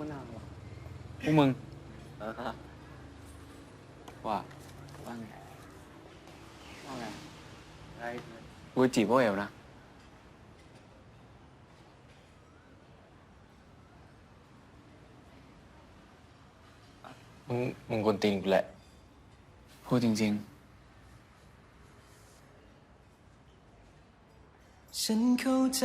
มะนาวอะพวกมึงเออว่าว่าไงว่าไงอะไรเพื่อนกูจะจีบพวกเอวนะ มึงมึงคนตีนกูแหละ พูดจริงฉันเข้าใจ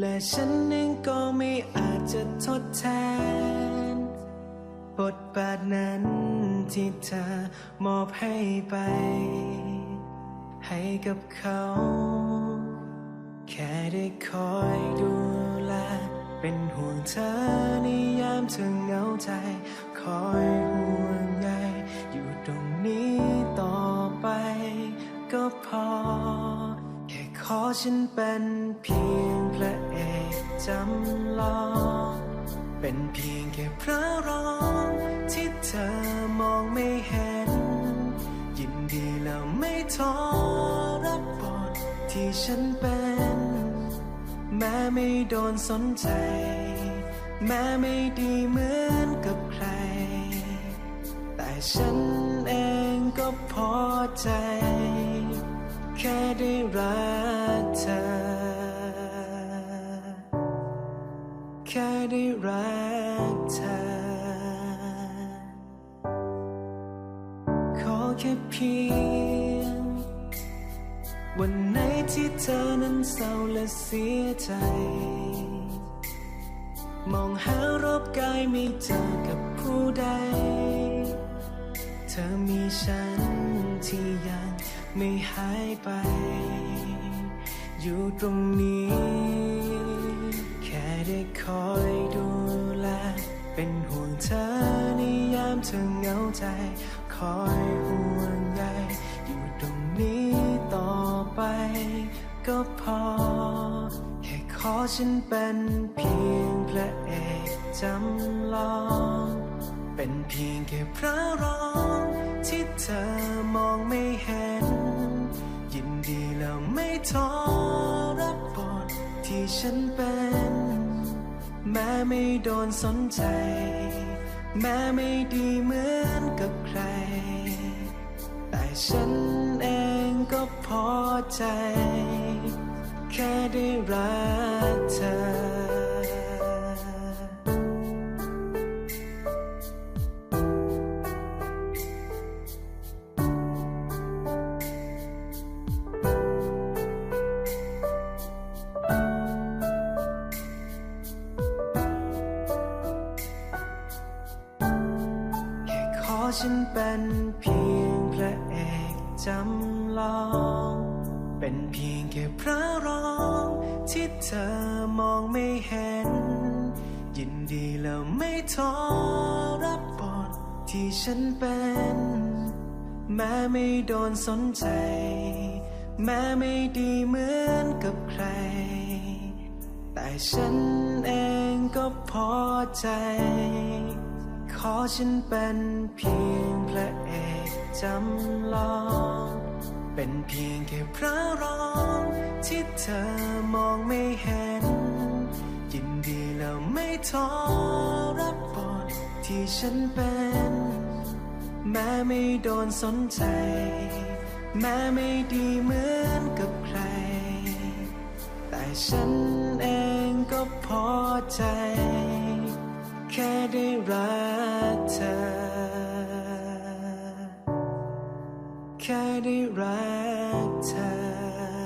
และฉันเองก็ไม่อาจจะทดแทน บทบาทนั้นที่เธอมอบให้ไป ให้กับเขา แค่ได้คอยดูแล เป็นห่วงเธอในยามเธอเหงาใจ คอยห่วง ฉันเป็นเพียงพระเอกจำลอง เป็นเพียงแค่พระรองที่เธอมองไม่เห็น ยินดีแล้วไม่ท้อรับบทที่ฉันเป็น แม้ไม่โดนสนใจ แม้ไม่ดีเหมือนกับใคร แต่ฉันเองก็พอใจ แค่ได้รัก ได้รักเธอ ขอแค่เพียง วันไหนที่เธอนั้นเศร้าและเสียใจ มองหารอบกายไม่เจอกับผู้ใด เธอมีฉันที่ยังไม่หายไป อยู่ตรงนี้ ได้คอยดูแล เป็นห่วงเธอในยามเธอเหงาใจ คอยห่วงใยอยู่ตรงนี้ต่อไป ก็พอ แค่ขอฉันเป็นเพียงพระเอกจำลอง เป็นเพียงแค่พระร้องที่เธอมองไม่เห็น ยินดีแล้วไม่ท้อรับบทที่ฉันเป็น แม้ไม่โดนสนใจ แม้ไม่ดีเหมือนกับใคร แต่ฉันเองก็พอใจ แค่ได้รักเธอ ฉันเป็นเพียงพระเอกจำลอง เป็นเพียงแค่พระรองที่เธอมองไม่เห็น ยินดีแล้วไม่ท้อรับบทที่ฉันเป็น แม้ไม่โดนสนใจ แม้ไม่ดีเหมือนกับใคร แต่ฉันเองก็พอใจ ขอฉันเป็นเพียงพระเอกจำลอง เป็นเพียงแค่พระรองที่เธอมองไม่เห็น ยินดีแล้วไม่ท้อรับบทที่ฉันเป็น แม้ไม่โดนสนใจ แม้ไม่ดีเหมือนกับใคร แต่ฉันเองก็พอใจ แค่ได้รักเธอ แค่ได้รักเธอ